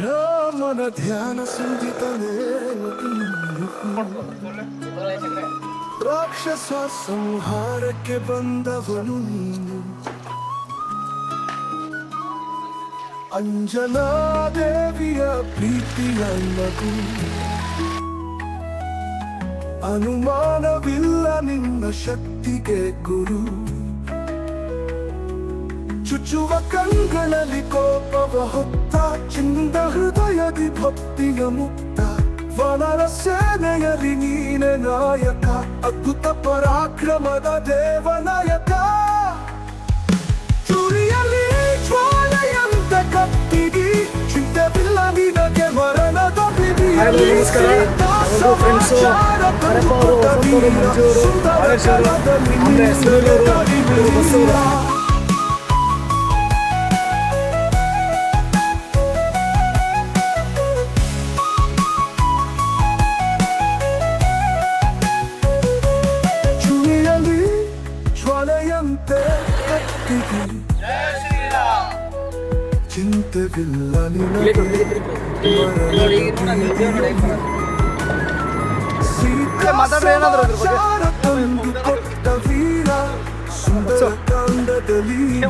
ರಾಮನ ಧ್ಯಾನ ಸಂಧಿತನೇ ರಾಕ್ಷಸ ಸಂಹಾರಕ್ಕೆ ಬಂದವನು ಅಂಜನಾ ದೇವಿಯ ಪ್ರೀತಿಯ ನಗು ಅನುಮಾನವಿಲ್ಲ ನಿನ್ನ ಶಕ್ತಿಗೆ ಗುರು. ಚುಚ್ಚುವ ಕಣ್ಗಳಲ್ಲಿ ಕೋಪವ ಹೊತ್ತ ಚಿಂದ ಹೃದಯದಿ ಭಕ್ತಿಯ ಮುಕ್ತ ವನರ ಸೇನೆಯಲಿ ನೀನೆ ನಾಯಕ ಅದ್ಭುತ ಪರಾಕ್ರಮದ ದೇವನಾಯಕ ಚುರಿಯಲಿ ಜ್ವಾಲೆಯಂತ ಕತ್ತಿಗಿ ಚಿಂತೆವಿಲ್ಲ ನಿನಗೆ ಮರಣದ ಬಿಗಿ ಹಾಯ್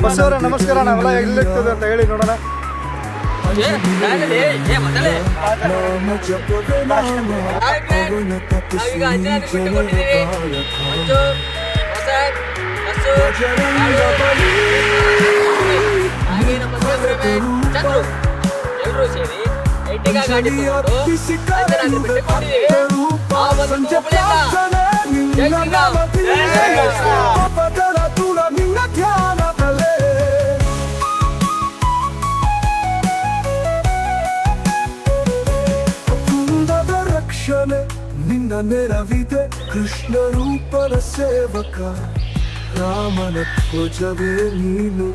ಕಾಂಡದಲ್ಲಿ ಬಸ್ ಅವರೇ ನಮಸ್ಕಾರ ನಾವೆಲ್ಲ ಎಲ್ಲಿರ್ತದೆ ಅಂತ ಹೇಳಿ ನೋಡೋಣ. ಎಲ್ಲರೂ ಸೇರಿ ಐಟಿಗ ಗಾಡಿ ತಗೊಂಡು ಅರ್ಪಿಸಿ ನೆರವಿದೆ ಕೃಷ್ಣ ರೂಪನ ಸೇವಕ ರಾಮನ ಧ್ವಜವೇ ನೀನು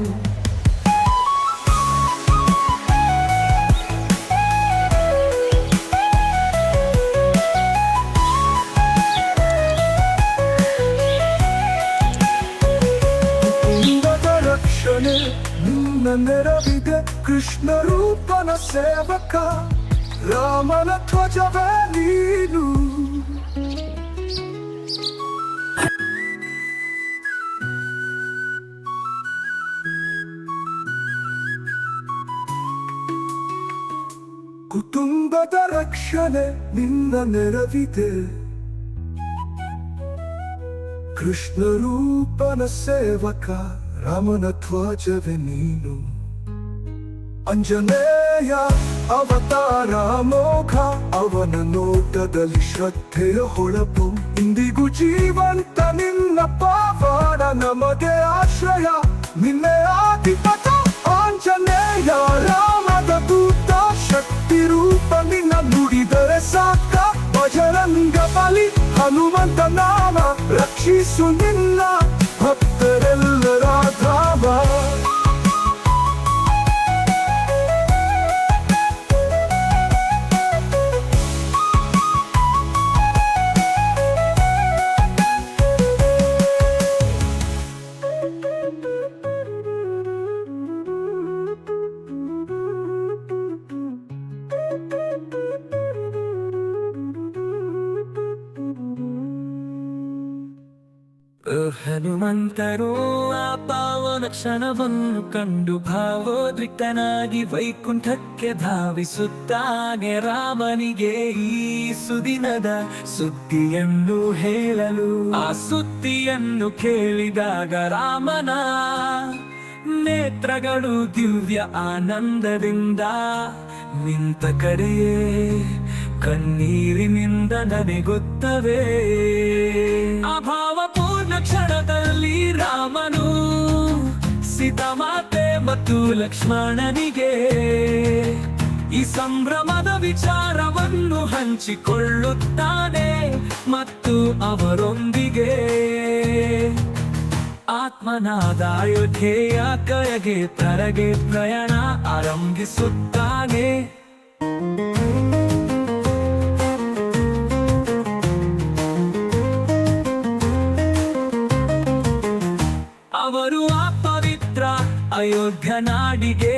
ಕುಂದದ ರಕ್ಷಣೆ ನಿನ್ನ ನೆರವಿದೆ ಕೃಷ್ಣ ರೂಪನ ಸೇವಕ ರಾಮನ ಧ್ವಜವೇ ನೀನು ಕುಟುಂಬದ ರಕ್ಷಣೆ ನಿನ್ನ ನೆರವಿದೆ. ಕೃಷ್ಣ ರೂಪನ ಸೇವಕ ರಾಮನ ಧ್ವಜವೆ ನೀನು. ಅಂಜನೇಯ ಅವತಾರ ಮೋಘ, ಅವನ ನೋಟದಲ್ಲಿ ಶ್ರದ್ಧೆಯ ಹೊಳಪು. ಇಂದಿಗೂ ಜೀವಂತ ನಿನ್ನ ಪಾವಾಡ, ನಮಗೆ ಆಶ್ರಯ, ನಿನ್ನೆ ಆದಿಪತ ಶಕ್ತಿ ರೂಪ ನಿನ್ನ ನುಡಿದರೆ ಸಾಕ ಬಜರಂಗ ಬಲಿ ಹನುಮಂತ ನಾಮ ರಕ್ಷಿಸು ನಿನ್ನ ಹನುಮಂತರು ಆ ಪಾವನ ಕ್ಷಣವನ್ನು ಕಂಡು ಭಾವೋದ್ರಿಕ್ತನಾಗಿ ವೈಕುಂಠಕ್ಕೆ ಧಾವಿಸುತ್ತಾನೆ ರಾಮನಿಗೆ ಈ ಸುದಿನದ ಸುದ್ದಿಯನ್ನು ಹೇಳಲು. ಆ ಸುದ್ದಿಯನ್ನು ಕೇಳಿದಾಗ ರಾಮನ ನೇತ್ರಗಳು ದಿವ್ಯ ಆನಂದದಿಂದ ನಿಂತ ಕಡೆಯೇ ಕಣ್ಣೀರಿನಿಂದ ನನಗುತ್ತವೆ. ಅಭಾವಪೂರ್ಣ ಕ್ಷಣದಲ್ಲಿ ರಾಮನು ಸೀತಾಮಾತೆ ಮತ್ತು ಲಕ್ಷ್ಮಣನಿಗೆ ಈ ಸಂಭ್ರಮದ ವಿಚಾರವನ್ನು ಹಂಚಿಕೊಳ್ಳುತ್ತಾನೆ ಮತ್ತು ಅವರೊಂದಿಗೆ ಆತ್ಮನಾದ ಅಯೋಧ್ಯೆಯ ಕರೆಗೆ ತರಗೆ ಪ್ರಯಾಣ ಆರಂಭಿಸುತ್ತಾನೆ. ಅಯೋಧ್ಯ ನಾಡಿಗೆ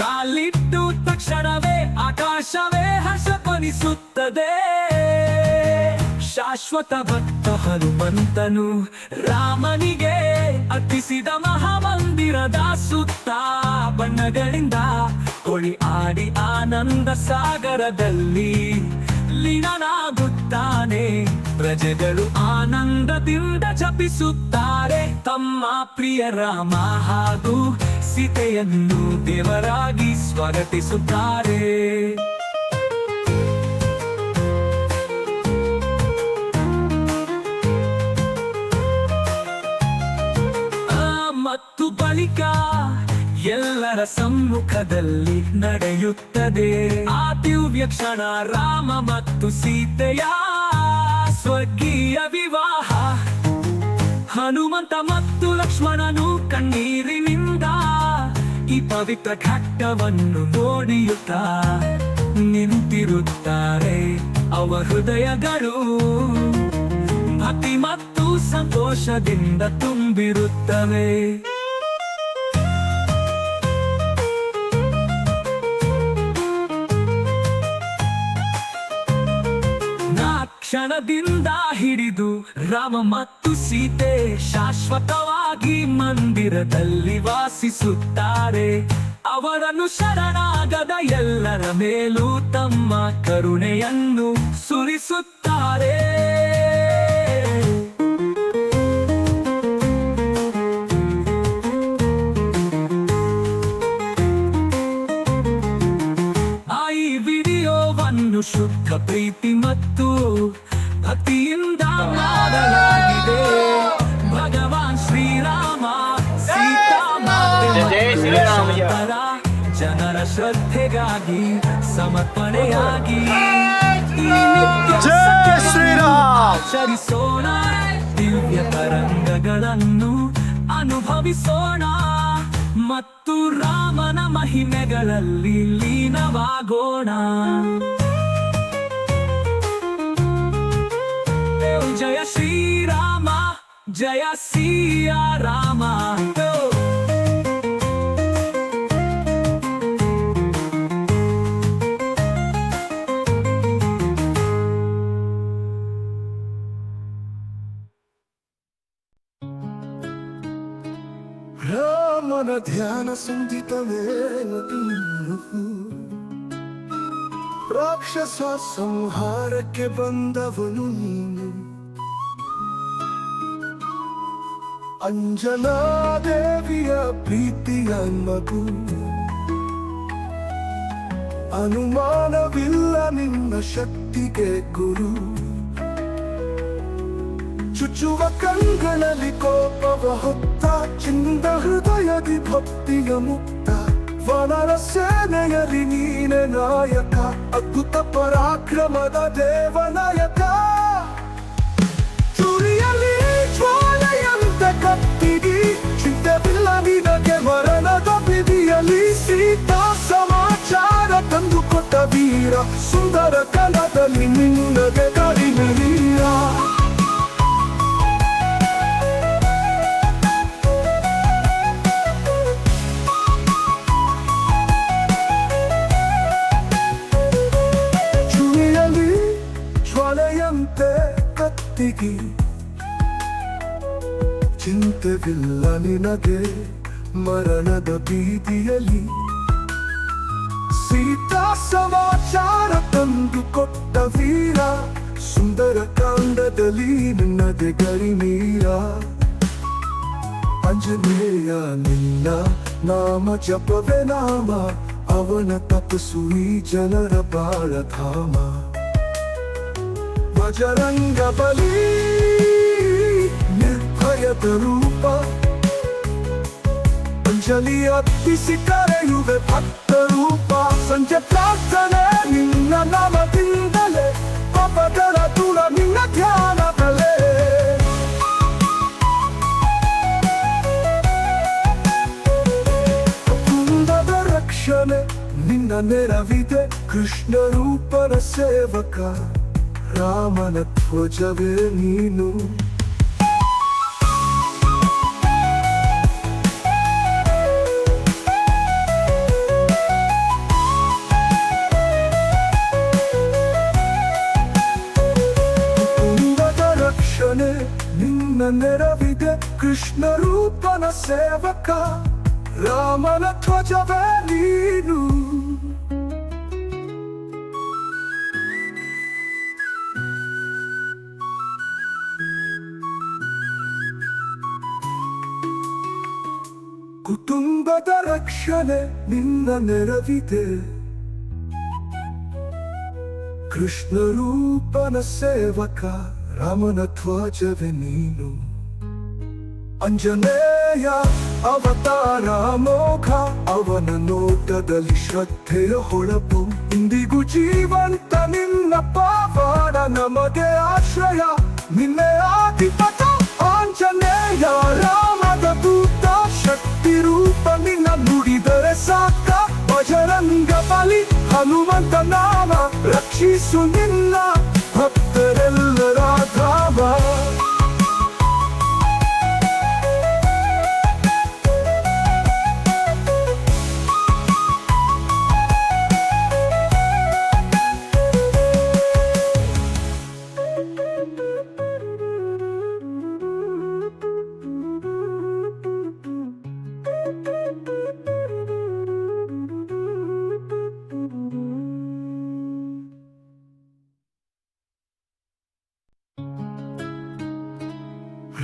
ಕಾಲಿಟ್ಟು ತಕ್ಷಣವೇ ಆಕಾಶವೇ ಹರ್ಷಪನಿಸುತ್ತದೆ ಶಾಶ್ವತ ಭಕ್ತ ಹನುಮಂತನು ರಾಮನಿಗೆ ಅತ್ತಿಸಿದ ಮಹಾಮಂದಿರದ ಸುತ್ತ ಬಣ್ಣಗಳಿಂದ ಕೊಳಿ ಆಡಿ ಆನಂದ ಸಾಗರದಲ್ಲಿ ಲೀನನಾಗುತ್ತಾನೆ ಪ್ರಜೆಗಳು ಆನಂದದಿಂದ ಜಪಿಸುತ್ತಾರೆ. ತಮ್ಮ ಪ್ರಿಯ ರಾಮ ಹಾಗೂ ಸೀತೆಯನ್ನು ದೇವರಾಗಿ ಸ್ವಾಗತಿಸುತ್ತಾರೆ. ಸಮ್ಮುಖದಲ್ಲಿ ನಡೆಯುತ್ತದೆ. ಆ ದಿವ್ಯ ಕ್ಷಣ ರಾಮ ಮತ್ತು ಸೀತೆಯ ಸ್ವರ್ಗೀಯ ವಿವಾಹ. ಹನುಮಂತ ಮತ್ತು ಲಕ್ಷ್ಮಣನು ಕಣ್ಣೀರಿನಿಂದ ಈ ಪವಿತ್ರ ಘಟ್ಟವನ್ನು ನೋಡಿಯುತ್ತ ನಿಂತಿರುತ್ತಾರೆ. ಅವ ಹೃದಯಗಳು ಭಕ್ತಿ ಮತ್ತು ಸಂತೋಷದಿಂದ ತುಂಬಿರುತ್ತವೆ. ಕ್ಷಣದಿಂದ ಹಿಡಿದು ರಾಮ ಮತ್ತು ಸೀತೆ ಶಾಶ್ವತವಾಗಿ ಮಂದಿರದಲ್ಲಿ ವಾಸಿಸುತ್ತಾರೆ. ಅವರನ್ನು ಶರಣಾಗದ ಎಲ್ಲರ ಮೇಲೂ ತಮ್ಮ ಕರುಣೆಯನ್ನು ಸುರಿಸುತ್ತಾರೆ. ಶುದ್ಧ ಪ್ರೀತಿ ಮತ್ತು ಭಕ್ತಿಯಿಂದ ಮಾಡಲಾಗಿದೆ. ಭಗವಾನ್ ಶ್ರೀರಾಮ ಸೀತಾಮಾತೆ ಜನರ ಶ್ರದ್ಧೆಗಾಗಿ ಸಮರ್ಪಣೆಯಾಗಿ. ಆಚರಿಸೋಣ. ದಿವ್ಯ ತರಂಗಗಳನ್ನು ಅನುಭವಿಸೋಣ. ಮತ್ತು ರಾಮನ ಮಹಿಮೆಗಳಲ್ಲಿ ಲೀನವಾಗೋಣ. ಜಯ ಶ್ರೀರಾಮ ಜಯ ಸಿಯ ರಾಮ ರಾಮನ ಧ್ಯಾನ ಸಂಧಿತವೇನದು ರಾಕ್ಷಸ ಸಂಹಾರಕ್ಕೆ ಬಂದವನು ನೀನು ಅಂಜನಾ ದೇವಿಯ ಪ್ರೀತಿಯ ಮಗು ಅನುಮಾನವಿಲ್ಲ ನಿನ್ನ ಶಕ್ತಿಗೆ ಗುರು ಚುಚ್ಚುವ ಕಂಗಳಲ್ಲಿ ಕೋಪವ ಹೊತ್ತ ಚಿಂದ ಹೃದಯದಿ ಭಕ್ತಿಯ ಮುಕ್ತ ವನರ ಸೇನೆಯಲಿ ನೀನೆ ನಾಯಕ ಅದ್ಭುತ ಪರಾಕ್ರಮದ ದೇವನಾಯಕ ವೀರ ಸುಂದರ ಕಲದಲ್ಲಿ ನಿನ್ನಗೆ ಕಡಿಮೆ ವೀರ ಚುರಿಯಲ್ಲಿ ಜ್ವಾಲೆಯಂತೆ ಕತ್ತಿಗಿ ಚಿಂತೆವಿಲ್ಲ ನಿನಗೆ ಮರಣದ ಸೀತಾ ಸಮಾಚಾರ ತಂದು ಕೊಟ್ಟ ವೀರ ಸುಂದರ ಕಾಂಡದಲ್ಲಿ ನಿನ್ನದೆ ಗರಿಮೀರ. ಅಂಜನೇಯ ನಿನ್ನ ನಾಮ ಜಪವೆ ನಾಮ, ಅವನ ತಪಸ್ಸು ಈ ಜನರ ಬಾಳಧಾಮ ಬಜರಂಗ ಬಲಿ, ನಿರ್ಭಯದ ರೂಪ. ಅಂಜಲಿ ಅರ್ಪಿಸಿ ಕರೆಯುವೆ ಭಕ್ತ ರೂಪ, ಸಂಜೆ ಪ್ರಾರ್ಥನೆ, ನಿನ್ನ ನಾಮದಿಂದಲೇ ಪಾಪಗಳ ದೂರ ನಿನ್ನ ಧ್ಯಾನದಲ್ಲೇ. ಕುಂದದ ರಕ್ಷಣೆ, ನಿನ್ನ ನೆರವಿದೆ, ಕೃಷ್ಣ ರೂಪರ ಸೇವಕ. ರಾಮನ ಧ್ವಜವೇ ನೀನು. ರೂಪನ ಸೇವಕ ರಾಮನ ಧ್ವಜವೇ ನೀನು ಕುಟುಂಬದ ರಕ್ಷಣೆ ನಿನ್ನ ನೆರವಿದೆ ಕೃಷ್ಣ ರೂಪನ ಸೇವಕ ರಾಮನ ಧ್ವಜವೇ ನೀನು. ಅಂಜನೇಯ ಅವತಾರ ಮೋಘ, ಅವನ ನೋಟದಲ್ಲಿ ಶ್ರದ್ಧೆಯ ಹೊಳಪು. ಇಂದಿಗೂ ಜೀವಂತ ನಿನ್ನ ಪಾವಾಡ, ನಮಗೆ ಆಶ್ರಯ. ನಿನ್ನೆ ಆದಿಪತ ಆಂಜನೇಯ ರಾಮದ ದೂತ ಶಕ್ತಿ ರೂಪ ನಿನ್ನ ನುಡಿದರೆ ಸಾಕ. ಬಜರಂಗ ಬಲಿ ಹನುಮಂತ ನಾಮ ರಕ್ಷಿಸು ನಿನ್ನ Papperellerata var.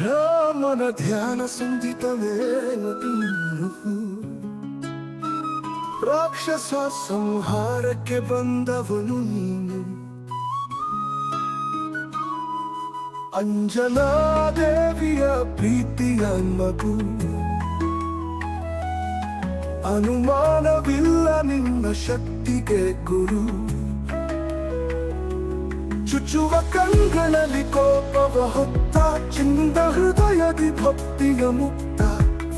ರಾಮನ ಧ್ಯಾನ ಸಂಧಿತವೇ ರಾಕ್ಷಸ ಸಂಹಾರಕ್ಕೆ ಬಂದವನು ನೀನು ಅಂಜನಾ ದೇವಿಯ ಪ್ರೀತಿಯ ಮಗು ಅನುಮಾನವಿಲ್ಲ ನಿನ್ನ ಶಕ್ತಿಗೆ ಗುರು ಚುಚ್ಚುವ ಕಣ್ಗಳಲ್ಲಿ ಕೋಪವ ಹೊತ್ತ, ಚಿಂದ ಹೃದಯದಿ ಭಕ್ತಿಯ ಮುಕ್ತ.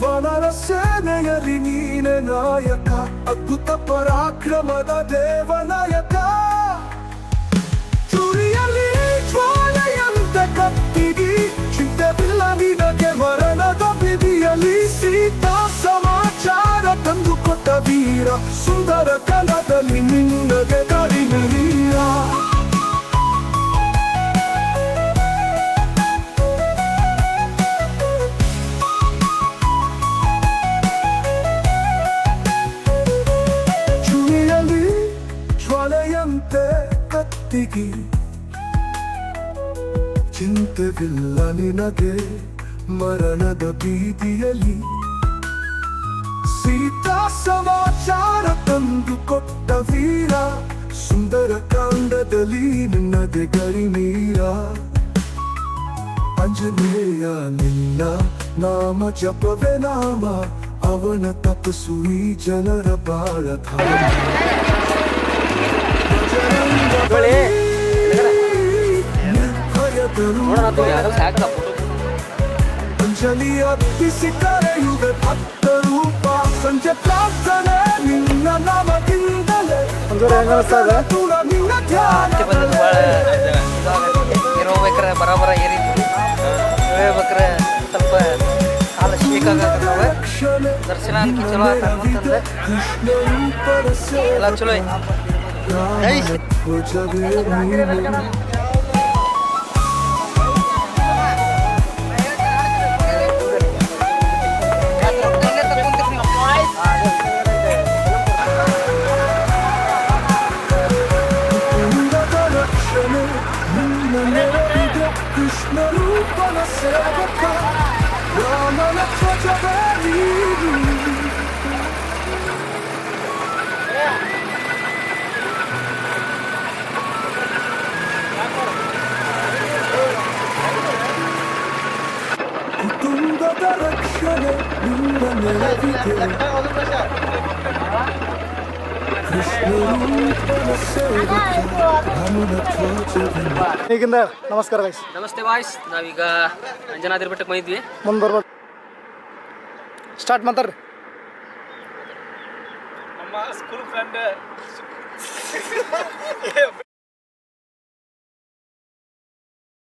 ವನರ ಸೇನೆಯಲ್ಲಿ ನೀನೆ ನಾಯಕ, ಅದ್ಭುತ ಪರಾಕ್ರಮದ ದೇವನಾಯಕ ಚುರಿಯಲ್ಲಿ ಜ್ವಾಲೆಯಂತ ಕತ್ತಿಗಿ, ಚಿಂತೆವಿಲ್ಲ ನಿನಗೆ ಮರಣದ ಬಿದಿಯಲ್ಲಿ. ಸೀತಾ ಸಮಾಚಾರ ತಂದು ಕೊಟ್ಟ ವೀರ ಸುಂದರ ಕಲದಲ್ಲಿ ನಿನ್ನಗೆ ಕಾಂಡದಲ್ಲಿ ನಿನ್ನದೆ ಗರಿನೀರ ಅಂಜನೇಯ ನಿನ್ನ ನಾಮ ಜಪವೇ ನಾಮ. ಅವನ ತಪಸ್ಸು ಈ ಜನರ ಬಾಳ ನೋಡಿ. ನೋಡೋಣ ಅಂಜಲಿ ಅರ್ಪಿಸಿ ಕರೆಯುವೆ ಭಕ್ತ ರೂಪ ಸಂಜೆ ಪ್ರಾರ್ಥನೆ ನಿನ್ನ ನಾಮದಿಂದಲೇ ಒಂಚೂರು ಹೆಂಗ್ ಅನಿಸ್ತಾ ಇದೆ? ದೂರ ನಿನ್ನ ಧ್ಯಾನ ಬಂದದ್ದು ಭಾಳ ಇರೋಬೇಕಾರೆ ಬರೋಬರ ಏರಿತ್ತು ಹೇಳ್ಬೇಕಾರೆ ಸ್ವಲ್ಪ ಕಾಲ ಶೀಕಾಗತ್ತವ ದರ್ಶನ ಅನ್ಕಿ ಚಲೋ ಆತ ಅಂತಂದ್ರೆ ಎಲ್ಲ ಚಲೋ ಐತಿ ಕುಟುಂಬದ ರಕ್ಷಣೆ ನಿನ್ನ ಧ್ವಜವೇ ಈಗಿಂದ ನಮಸ್ಕಾರ ಗಾಯ್ಸ್ ನಮಸ್ತೆ ವಾಯ್ಸ್ ನಾವೀಗ ಅಂಜನಾದ್ರಿ ಬೆಟ್ಟಕ್ಕೆ ಬಂದಿದ್ವಿ. ಮುಂದೆ ಬರ್ಬೋದು. ಸ್ಟಾರ್ಟ್ ಮಾತಾಡ್ರಿ ನಮ್ಮ ಸ್ಕೂಲ್ ಫ್ರೆಂಡ್